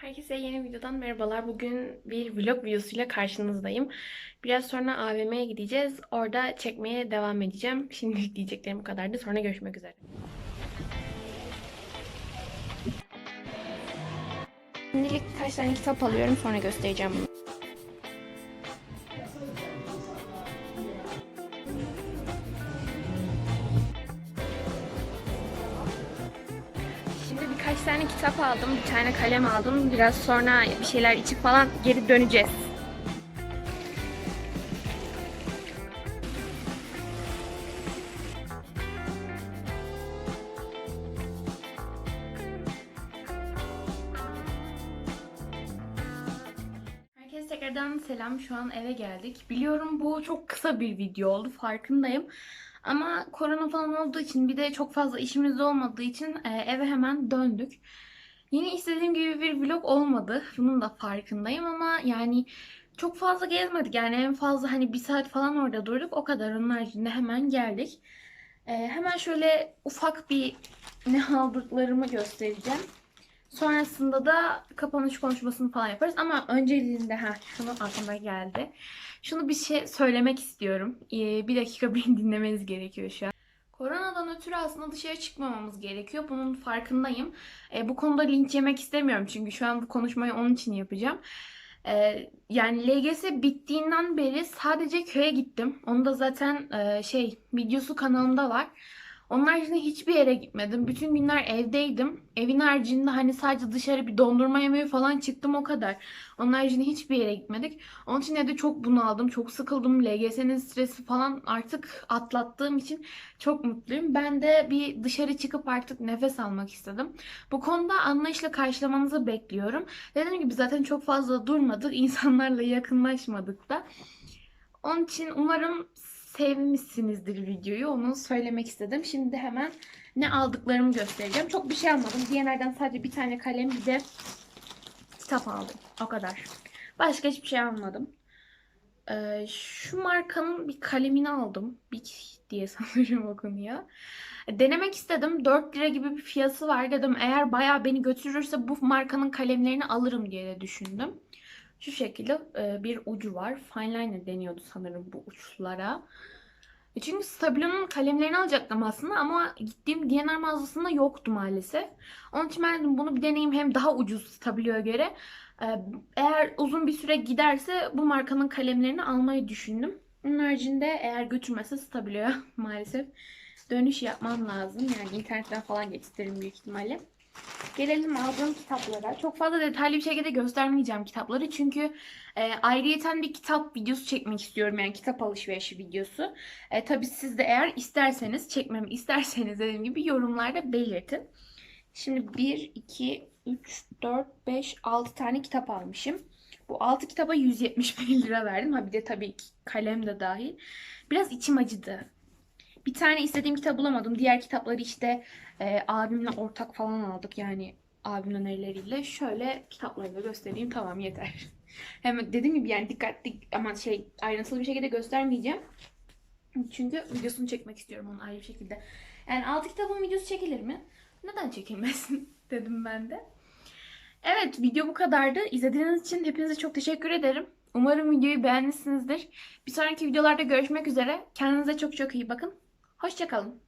Herkese yeni videodan merhabalar. Bugün bir vlog videosuyla karşınızdayım. Biraz sonra AVM'ye gideceğiz. Orada çekmeye devam edeceğim. Şimdilik diyeceklerim bu kadardı. Sonra görüşmek üzere. Şimdilik birkaç tane kitap alıyorum. Sonra göstereceğim bunu. Birkaç tane kitap aldım, bir tane kalem aldım. Biraz sonra bir şeyler içip falan geri döneceğiz. Tekrardan selam. Şu an eve geldik. Biliyorum bu çok kısa bir video oldu. Farkındayım. Ama korona falan olduğu için bir de çok fazla işimiz olmadığı için e, eve hemen döndük. Yine istediğim gibi bir vlog olmadı. Bunun da farkındayım ama yani çok fazla gezmedik. Yani en fazla hani bir saat falan orada durduk. O kadar. Onun haricinde hemen geldik. E, hemen şöyle ufak bir ne aldıklarımı göstereceğim. Sonrasında da kapanış konuşmasını falan yaparız. Ama önceliğinde ha şunu aklıma geldi. Şunu bir şey söylemek istiyorum. Ee, bir dakika beni dinlemeniz gerekiyor şu an. Koronadan ötürü aslında dışarı çıkmamamız gerekiyor. Bunun farkındayım. Ee, bu konuda linç yemek istemiyorum çünkü şu an bu konuşmayı onun için yapacağım. Ee, yani LGS bittiğinden beri sadece köye gittim. Onu da zaten e, şey videosu kanalımda var. Onun haricinde hiçbir yere gitmedim. Bütün günler evdeydim. Evin haricinde hani sadece dışarı bir dondurma yemeye falan çıktım o kadar. Onun haricinde hiçbir yere gitmedik. Onun için evde çok bunaldım. Çok sıkıldım. LGS'nin stresi falan artık atlattığım için çok mutluyum. Ben de bir dışarı çıkıp artık nefes almak istedim. Bu konuda anlayışla karşılamanızı bekliyorum. Dediğim gibi zaten çok fazla durmadık. İnsanlarla yakınlaşmadık da. Onun için umarım sevmişsinizdir videoyu. Onu söylemek istedim. Şimdi hemen ne aldıklarımı göstereceğim. Çok bir şey almadım. Diğerlerden sadece bir tane kalem bir de kitap aldım. O kadar. Başka hiçbir şey almadım. Ee, şu markanın bir kalemini aldım. Bic diye sanırım okunuyor. Denemek istedim. 4 lira gibi bir fiyatı var dedim. Eğer bayağı beni götürürse bu markanın kalemlerini alırım diye de düşündüm. Şu şekilde e, bir ucu var. Fineliner deniyordu sanırım bu uçlara. E Çünkü Stabilo'nun kalemlerini alacaktım aslında ama gittiğim DNR mağazasında yoktu maalesef. Onun için ben dedim bunu bir deneyeyim hem daha ucuz Stabilo'ya göre. E, Eğer uzun bir süre giderse bu markanın kalemlerini almayı düşündüm. Onun haricinde eğer götürmezse Stabilo'ya maalesef dönüş yapmam lazım. Yani internetten falan getiririm büyük ihtimalle. Gelelim aldığım kitaplara. Çok fazla detaylı bir şekilde göstermeyeceğim kitapları. Çünkü e, ayrıyeten bir kitap videosu çekmek istiyorum. Yani kitap alışverişi videosu. E, tabii siz de eğer isterseniz, çekmemi isterseniz dediğim gibi yorumlarda belirtin. Şimdi 1, 2, 3, 4, 5, 6 tane kitap almışım. Bu 6 kitaba 171 lira verdim. Ha bir de tabii ki kalem de dahil. Biraz içim acıdı. Bir tane istediğim kitap bulamadım. Diğer kitapları işte e, abimle ortak falan aldık. Yani abimin önerileriyle. Şöyle kitapları da göstereyim. Tamam yeter. Hem dediğim gibi yani dikkatli ama şey ayrıntılı bir şekilde göstermeyeceğim. Çünkü videosunu çekmek istiyorum onu ayrı bir şekilde. Yani altı kitabın videosu çekilir mi? Neden çekilmesin dedim ben de. Evet video bu kadardı. İzlediğiniz için hepinize çok teşekkür ederim. Umarım videoyu beğenmişsinizdir. Bir sonraki videolarda görüşmek üzere. Kendinize çok çok iyi bakın. Hoşçakalın.